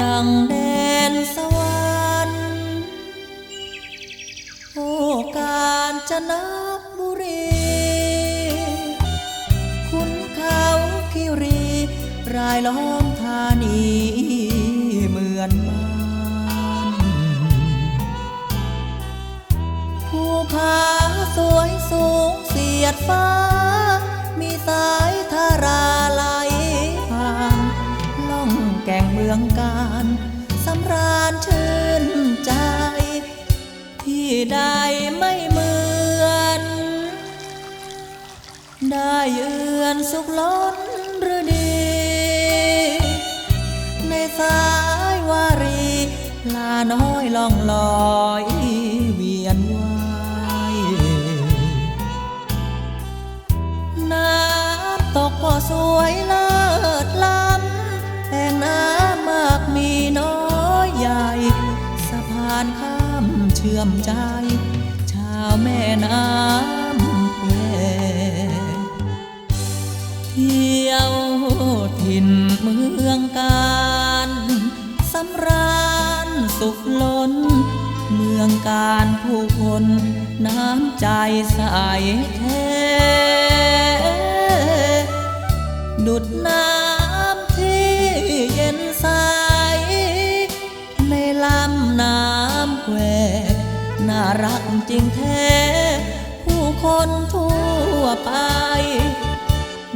ดังแดนสวรรค์โอ้การจะนับบุรี คุณเขาคิรี รายล้อมธานีเหมือนบ้านภูผาสวยสูงเสียดฟ้าาญชื่นใจ ที่ใดไม่เหมือน ได้เยือนสุขล้นหรือดี ในสายวารีลาน้อยล่องลอยเวียนวายน้ำตกก็สวยลิศานข้ามเชื่อมใจ ชาวแม่น้ำแควเที่ยวถิ่นเมืองการสำราญสุขล้น เมืองการผู้คนน้ำใจใสแท้ดุดน้ำที่เย็นใส แควน่ารักจริงแท้ ผู้คนทั่วไป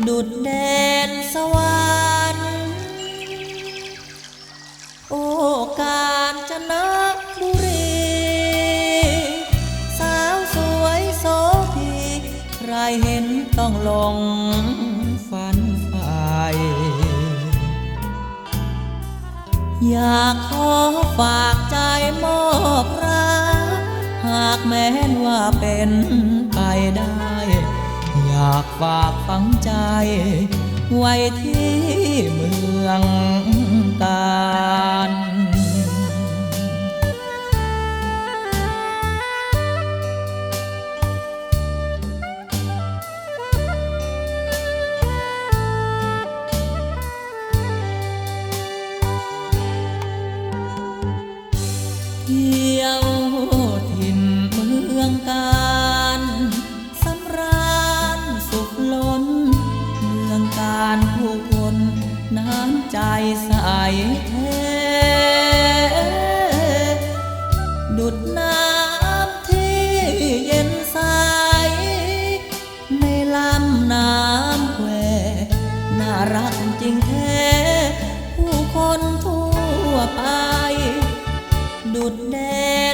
ดุดแดนสวรรค์โอการจนะบุรี สาวสวยโสภีใครเห็นต้องหลง อยากขอฝากใจมอบรักหากแม้นว่าเป็นไปได้ อยากฝากฝังใจ ไว้ที่เมืองตา ที่ยวถิ่นเมืองการสำราญสุขล้น เมืองการผู้คนน้ำใจใสแท้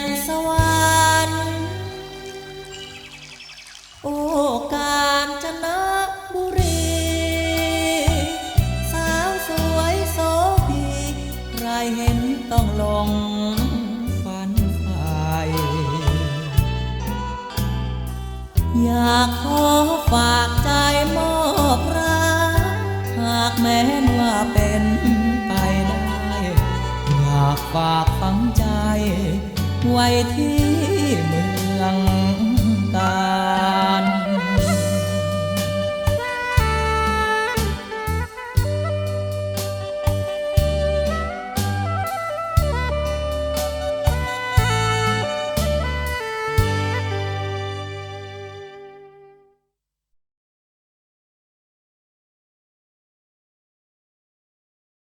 นสวรรค์โอ้การจนะบุรี สาวสวยโสภีใครเห็นต้องหลงฝันใฝ่อยากขอฝากใจมอบรักหากแม้นว่าเป็นไปได้ อยากฝากฝังใจ ไว้ที่ม